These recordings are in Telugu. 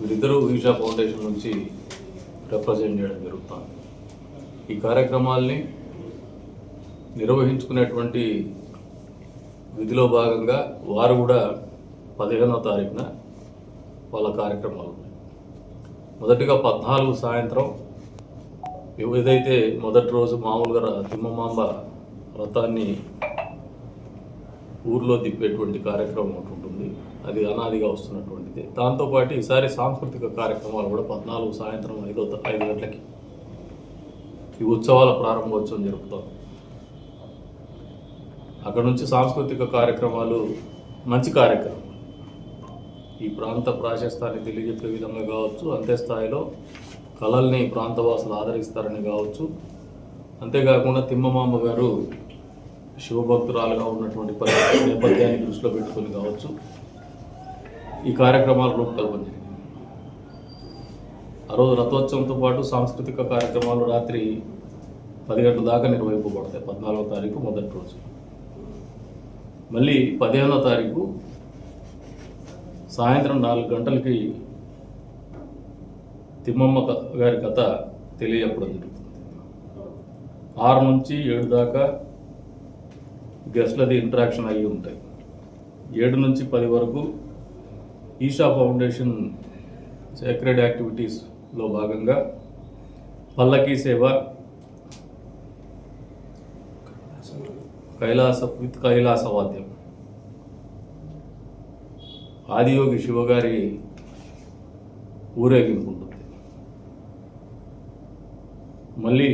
వీరిద్దరూ ఈషా ఫౌండేషన్ నుంచి రిప్రజెంట్ చేయడం జరుగుతుంది. ఈ కార్యక్రమాల్ని నిర్వహించుకునేటువంటి విధిలో భాగంగా వారు కూడా పదిహేనవ తారీఖున వాళ్ళ కార్యక్రమాలు ఉన్నాయి. మొదటిగా పద్నాలుగు సాయంత్రం ఏదైతే మొదటి రోజు మామూలుగా తిమ్మమాంబ రథాన్ని ఊర్లో తిప్పేటువంటి కార్యక్రమం ఒకటి ఉంటుంది. అది అనాదిగా వస్తున్నటువంటిది. దాంతోపాటు ఈసారి సాంస్కృతిక కార్యక్రమాలు కూడా పద్నాలుగు సాయంత్రం ఐదో ఐదు గంటలకి ఈ ఉత్సవాల ప్రారంభోత్సవం జరుపుతాం అక్కడ నుంచి సాంస్కృతిక కార్యక్రమాలు మంచి కార్యక్రమం. ఈ ప్రాంత ప్రాశస్తాన్ని తెలియజెప్పే విధంగా కావచ్చు అంతే స్థాయిలో కళల్ని ప్రాంతవాసులు ఆదరిస్తారని కావచ్చు. అంతేకాకుండా తిమ్మమాంబ గారు శివభక్తురాలుగా ఉన్నటువంటి పరిస్థితి నేపథ్యాన్ని దృష్టిలో పెట్టుకొని కావచ్చు. ఈ కార్యక్రమాల రూపకల్పన జరిగింది. ఆ రోజు రథోత్సవంతో పాటు సాంస్కృతిక కార్యక్రమాలు రాత్రి పది గంటల దాకా నిర్వహింపబడతాయి. పద్నాలుగో తారీఖు మొదటి రోజు. మళ్ళీ పదిహేనో తారీఖు సాయంత్రం నాలుగు గంటలకి తిమ్మమ్మ గారి కథ తెలియజెప్పడం జరుగుతుంది. ఆరు నుంచి ఏడు దాకా గెస్ట్లది ఇంటరాక్షన్ అయ్యి ఉంటాయి. ఏడు నుంచి పది వరకు ఈషా ఫౌండేషన్ సేక్రెడ్ యాక్టివిటీస్లో భాగంగా పల్లకీ సేవ కైలాస విత్ కైలాస వాద్యం. ఆదియోగి శివగారి ఊరేగింపు ఉంటుంది. మళ్ళీ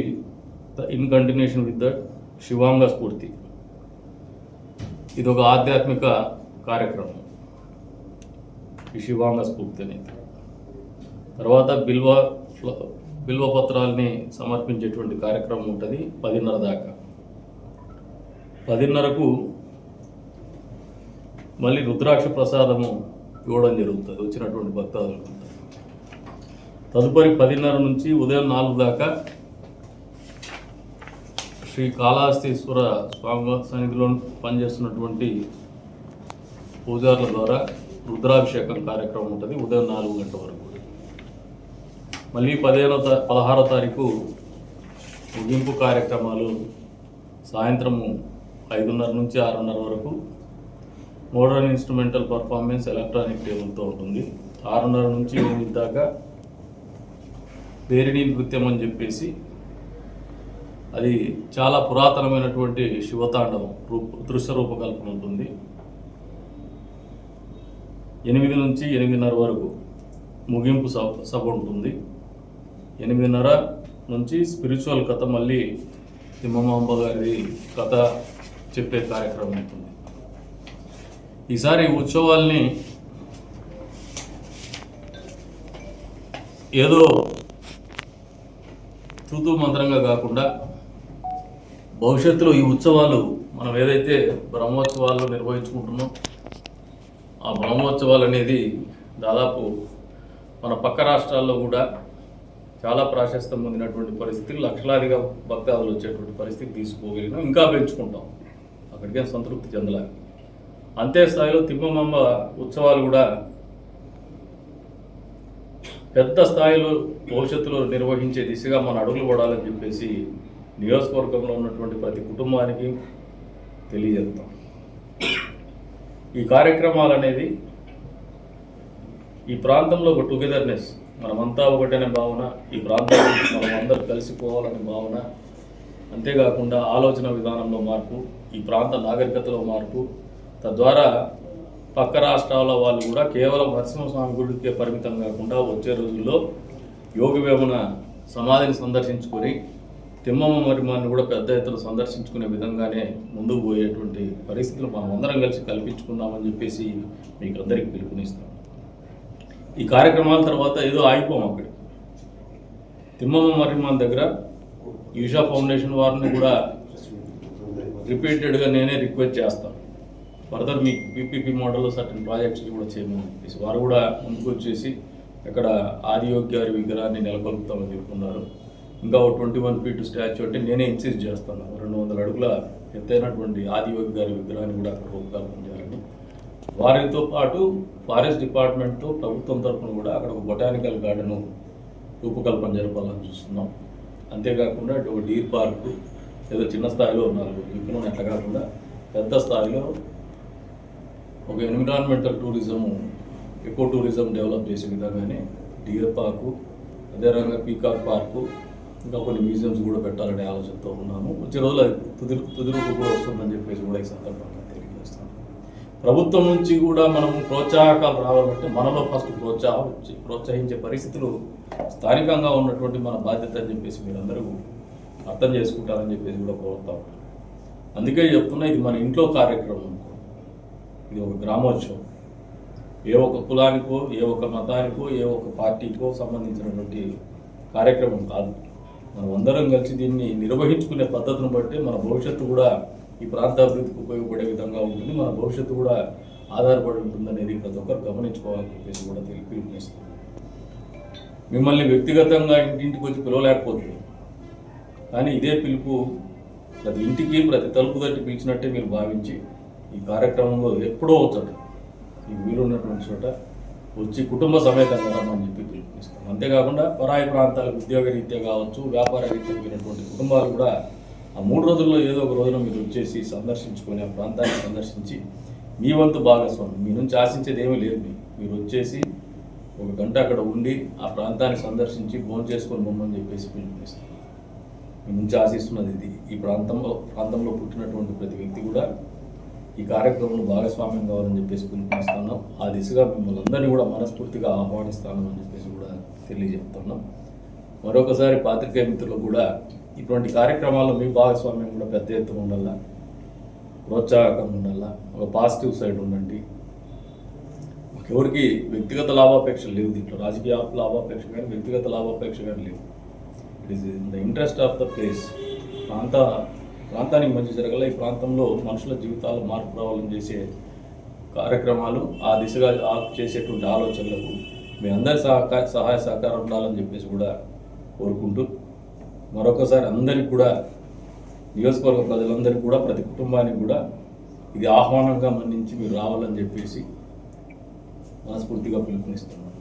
in continuation with that Shivanga స్ఫూర్తి. ఇది ఒక ఆధ్యాత్మిక కార్యక్రమం. ఈ శివాంగ తర్వాత బిల్వ బిల్వ పత్రాల్ని సమర్పించేటువంటి కార్యక్రమం ఉంటుంది పదిన్నర దాకా. పదిన్నరకు మళ్ళీ రుద్రాక్ష ప్రసాదము ఇవ్వడం జరుగుతుంది వచ్చినటువంటి భక్తాదులకు తదుపరి పదిన్నర నుంచి ఉదయం నాలుగు దాకా శ్రీ కాళహస్తీశ్వర స్వామి సన్నిధిలో పనిచేస్తున్నటువంటి పూజారుల ద్వారా రుద్రాభిషేకం కార్యక్రమం ఉంటుంది ఉదయం నాలుగు గంటల వరకు. మళ్ళీ పదిహేనో తా పదహారో తారీఖు ముగింపు కార్యక్రమాలు సాయంత్రము ఐదున్నర నుంచి ఆరున్నర వరకు. మోడర్న్ ఇన్స్ట్రుమెంటల్ పర్ఫార్మెన్స్ ఎలక్ట్రానిక్ టేబుల్తో ఉంటుంది. ఆరున్నర నుంచి ఎనిమిది దాకా పేరిణి నృత్యం అని చెప్పేసి అది చాలా పురాతనమైనటువంటి శివతాండవం రూప దృశ్య రూపకల్పన ఉంటుంది. ఎనిమిది నుంచి ఎనిమిదిన్నర వరకు ముగింపు సభ సభ ఉంటుంది. ఎనిమిదిన్నర నుంచి స్పిరిచువల్ కథ మళ్ళీ తిమ్మమాంబ గారి కథ చెప్పే కార్యక్రమం ఉంటుంది. ఈసారి ఉత్సవాల్ని ఏదో తూతూ మంత్రంగా కాకుండా భవిష్యత్తులో ఈ ఉత్సవాలు మనం ఏదైతే బ్రహ్మోత్సవాలు నిర్వహించుకుంటున్నాం ఆ బ్రహ్మోత్సవాలు అనేది దాదాపు మన పక్క రాష్ట్రాల్లో కూడా చాలా ప్రాశస్తం పొందినటువంటి పరిస్థితి లక్షలాదిగా భక్తాదులు వచ్చేటువంటి పరిస్థితి తీసుకోగలిగినాం ఇంకా పెంచుకుంటాం. అక్కడికే సంతృప్తి చెందలే. అంతే స్థాయిలో తిమ్మమ్మ ఉత్సవాలు కూడా పెద్ద స్థాయిలో భవిష్యత్తులో నిర్వహించే దిశగా మన అడుగులు పడాలని చెప్పేసి నియోజకవర్గంలో ఉన్నటువంటి ప్రతి కుటుంబానికి తెలియజేస్తాం. ఈ కార్యక్రమాలు అనేది ఈ ప్రాంతంలో ఒక టుగెదర్నెస్ మనమంతా ఒకటనే భావన ఈ ప్రాంతంలో మనం అందరూ కలిసిపోవాలనే భావన. అంతేకాకుండా ఆలోచన విధానంలో మార్పు ఈ ప్రాంత నాగరికతలో మార్పు. తద్వారా పక్క రాష్ట్రాల వాళ్ళు కూడా కేవలం నరసింహస్వామి గుడికే పరిమితం కాకుండా వచ్చే రోజుల్లో యోగి వేమన సమాధిని సందర్శించుకొని తిమ్మమ్మ మరిమాన్ని కూడా పెద్ద ఎత్తున సందర్శించుకునే విధంగానే ముందుకు పోయేటువంటి పరిస్థితులు మనం అందరం కలిసి కల్పించుకుందామని చెప్పేసి మీకు అందరికీ పిలుపునిస్తాం. ఈ కార్యక్రమాల తర్వాత ఏదో ఆగిపోం అక్కడ తిమ్మమ్మ మరిమాన్ దగ్గర యూషా ఫౌండేషన్ వారిని కూడా రిపీటెడ్గా నేనే రిక్వెస్ట్ చేస్తాను ఫర్దర్ మీ పీపీపీ మోడల్లో సర్టన్ ప్రాజెక్ట్స్ కూడా చేయమని చెప్పేసి వారు కూడా ముందుకు వచ్చేసి ఇక్కడ ఆదియోగ్య గారి విగ్రహాన్ని నెలకొల్పుతామని చెప్పుకున్నారు. ఇంకా ఒక ట్వంటీ వన్ ఫీట్ స్టాచ్యూ అంటే నేనే ఇన్సిస్ట్ చేస్తాను. రెండు వందల అడుగుల ఎత్తైనటువంటి ఆదియోగి గారి విగ్రహాన్ని కూడా అక్కడ రూపకల్పన చేయాలని. వారితో పాటు ఫారెస్ట్ డిపార్ట్మెంట్తో ప్రభుత్వం తరఫున కూడా అక్కడ ఒక బొటానికల్ గార్డెన్ రూపకల్పన జరపాలని చూస్తున్నాం. అంతేకాకుండా ఒక డీర్ పార్కు ఏదో చిన్న స్థాయిలో నాలుగు విగ్రహం ఎట్లా కాకుండా పెద్ద స్థాయిలో ఒక environmental tourism eco tourism develop చేసే విధంగానే డీర్ పార్కు అదే రకంగా పీకాక్ పార్కు ఇంకా కొన్ని మ్యూజియంస్ కూడా పెట్టాలనే ఆలోచనతో ఉన్నాము. వచ్చే రోజులు అది తుది తుదిరూపు కూడా వస్తుందని చెప్పేసి కూడా ఈ సందర్భంగా తెలియజేస్తాను ప్రభుత్వం నుంచి కూడా మనం ప్రోత్సాహకాలు రావాలంటే మనలో ఫస్ట్ ప్రోత్సాహం ప్రోత్సహించే పరిస్థితులు స్థానికంగా ఉన్నటువంటి మన బాధ్యత అని చెప్పేసి మీరందరూ అర్థం చేసుకుంటారని చెప్పేసి కూడా కోరుతాం అందుకే చెప్తున్నా ఇది మన ఇంట్లో కార్యక్రమం ఇది ఒక గ్రామోత్సవం. ఏ ఒక కులానికో ఏ ఒక మతానికో ఏ ఒక పార్టీకో సంబంధించినటువంటి కార్యక్రమం కాదు. మనం అందరం కలిసి దీన్ని నిర్వహించుకునే పద్ధతిని బట్టి మన భవిష్యత్తు కూడా ఈ ప్రాంత అభివృద్ధికి ఉపయోగపడే విధంగా ఉంటుంది. మన భవిష్యత్తు కూడా ఆధారపడి ఉంటుందనేది ప్రతి ఒక్కరు గమనించుకోవాలని చెప్పేసి కూడా తెలిపి మిమ్మల్ని వ్యక్తిగతంగా ఇంటింటికి వచ్చి పిలవలేకపోతుంది కానీ ఇదే పిలుపు ప్రతి ఇంటికి ప్రతి తలుపు తట్టి పిలిచినట్టే మీరు భావించి ఈ కార్యక్రమంలో ఎప్పుడో వచ్చట ఈ వీలున్నటువంటి చోట వచ్చి కుటుంబ సమేతంగా రమ్మని చెప్పి పిలుపునిస్తాం. అంతేకాకుండా పరాయి ప్రాంతాలకు ఉద్యోగ రీత్యా కావచ్చు వ్యాపార రీత్యా పోయినటువంటి కుటుంబాలు కూడా ఆ మూడు రోజుల్లో ఏదో ఒక రోజున మీరు వచ్చేసి సందర్శించుకొని ఆ ప్రాంతాన్ని సందర్శించి మీ వంతు భాగస్వామి మీ నుంచి ఆశించేది ఏమీ లేదు. మీరు వచ్చేసి ఒక గంట అక్కడ ఉండి ఆ ప్రాంతాన్ని సందర్శించి భోజనం చేసుకొని బొమ్మని చెప్పేసి పిలుపునిస్తాం. మీ నుంచి ఆశిస్తున్నది ఇది. ఈ ప్రాంతంలో ప్రాంతంలో పుట్టినటువంటి ప్రతి వ్యక్తి కూడా ఈ కార్యక్రమంలో భాగస్వామ్యం కావాలని చెప్పేసి పిలుపునిస్తున్నాం. ఆ దిశగా మిమ్మల్ని అందరినీ కూడా మనస్ఫూర్తిగా ఆహ్వానిస్తాను అని చెప్పేసి కూడా తెలియజెప్తున్నాం మరొకసారి పాత్రికేయ మిత్రులు కూడా ఇటువంటి కార్యక్రమాల్లో మీ భాగస్వామ్యం కూడా పెద్ద ఎత్తున ఉండాలా? ప్రోత్సాహకం ఉండాలా? ఒక పాజిటివ్ సైడ్ ఉండండి. ఎవరికి వ్యక్తిగత లాభాపేక్ష లేవు దీంట్లో. రాజకీయ లాభాపేక్ష కానీ వ్యక్తిగత లాభాపేక్ష కానీ లేవు. It is in the interest of the place ప్రాంత ప్రాంతానికి మంచి జరగాల. ఈ ప్రాంతంలో మనుషుల జీవితాలు మార్పు రావాలని చేసే కార్యక్రమాలు ఆ దిశగా ఆ చేసేటువంటి ఆలోచనలకు మీ అందరి సహకార సహాయ సహకారం ఉండాలని చెప్పేసి కూడా కోరుకుంటూ మరొకసారి అందరికి కూడా నియోజకవర్గ ప్రజలందరికీ కూడా ప్రతి కుటుంబానికి కూడా ఇది ఆహ్వానంగా మన్నించి మీరు రావాలని చెప్పేసి మనస్ఫూర్తిగా పిలుపునిస్తున్నాను.